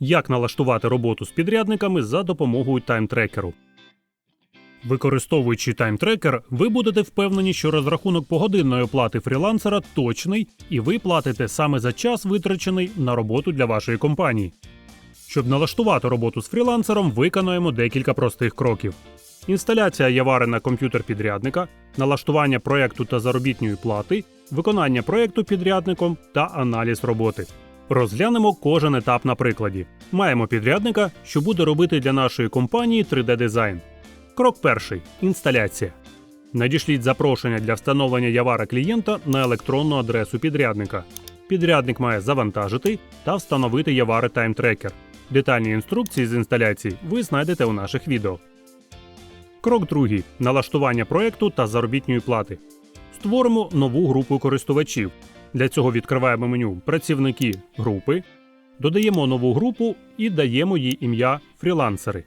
Як налаштувати роботу з підрядниками за допомогою таймтрекеру. Використовуючи таймтрекер, ви будете впевнені, що розрахунок погодинної оплати фрілансера точний, і ви платите саме за час, витрачений на роботу для вашої компанії. Щоб налаштувати роботу з фрілансером, виконуємо декілька простих кроків: інсталяція Явари на комп'ютер підрядника, налаштування проекту та заробітної плати, виконання проекту підрядником та аналіз роботи. Розглянемо кожен етап на прикладі. Маємо підрядника, що буде робити для нашої компанії 3D-дизайн. Крок перший інсталяція. Надішліть запрошення для встановлення Явара клієнта на електронну адресу підрядника. Підрядник має завантажити та встановити Явари таймтрекер. Детальні інструкції з інсталяції ви знайдете у наших відео. Крок другий налаштування проекту та заробітної плати. Створимо нову групу користувачів. Для цього відкриваємо меню Працівники групи, додаємо нову групу і даємо їй ім'я фрілансери.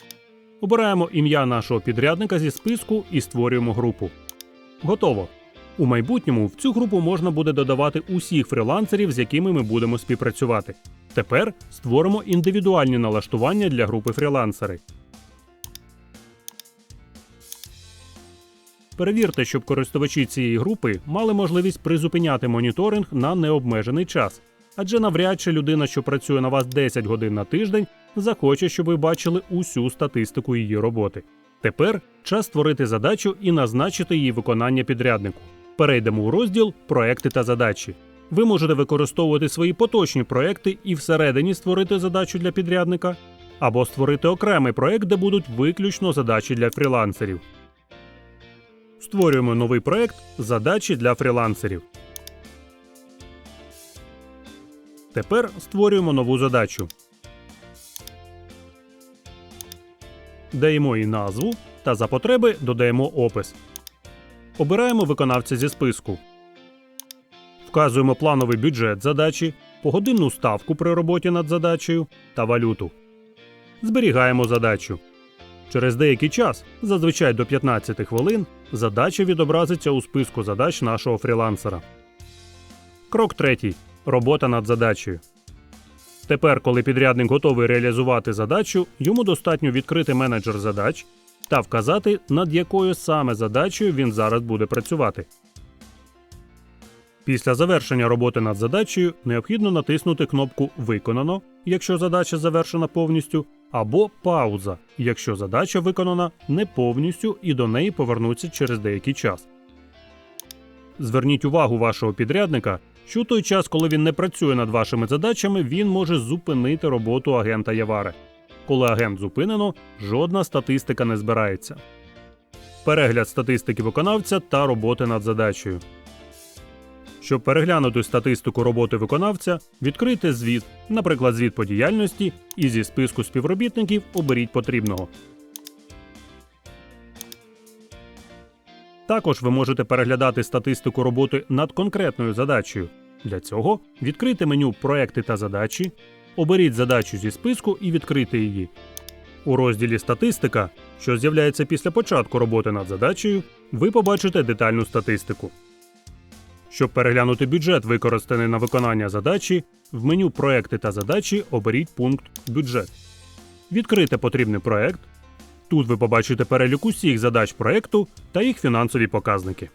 Обираємо ім'я нашого підрядника зі списку і створюємо групу. Готово. У майбутньому в цю групу можна буде додавати усіх фрілансерів, з якими ми будемо співпрацювати. Тепер створимо індивідуальні налаштування для групи фрілансери. Перевірте, щоб користувачі цієї групи мали можливість призупиняти моніторинг на необмежений час, адже навряд чи людина, що працює на вас 10 годин на тиждень, захоче, щоб ви бачили усю статистику її роботи. Тепер час створити задачу і назначити її виконання підряднику. Перейдемо у розділ Проекти та задачі. Ви можете використовувати свої поточні проекти і всередині створити задачу для підрядника, або створити окремий проект, де будуть виключно задачі для фрілансерів. Створюємо новий проект Задачі для фрілансерів. Тепер створюємо нову задачу. Даємо їй назву та за потреби додаємо опис. Обираємо виконавця зі списку. Вказуємо плановий бюджет задачі, погодинну ставку при роботі над задачею та валюту. Зберігаємо задачу. Через деякий час, зазвичай до 15 хвилин, задача відобразиться у списку задач нашого фрілансера. Крок третій. Робота над задачею. Тепер, коли підрядник готовий реалізувати задачу, йому достатньо відкрити менеджер задач та вказати, над якою саме задачею він зараз буде працювати. Після завершення роботи над задачею необхідно натиснути кнопку Виконано, якщо задача завершена повністю, або Пауза, якщо задача виконана не повністю і до неї повернуться через деякий час. Зверніть увагу вашого підрядника, що у той час, коли він не працює над вашими задачами, він може зупинити роботу агента Явари. Коли агент зупинено, жодна статистика не збирається. Перегляд статистики виконавця та роботи над задачею. Щоб переглянути статистику роботи виконавця, відкрийте звіт, наприклад, звіт по діяльності, і зі списку співробітників оберіть потрібного. Також ви можете переглядати статистику роботи над конкретною задачею. Для цього відкрийте меню Проекти та задачі, оберіть задачу зі списку і відкрийте її. У розділі Статистика, що з'являється після початку роботи над задачею, ви побачите детальну статистику. Щоб переглянути бюджет, використаний на виконання задачі, в меню Проекти та задачі оберіть пункт Бюджет. відкрити потрібний проект. Тут ви побачите перелік усіх задач проекту та їх фінансові показники.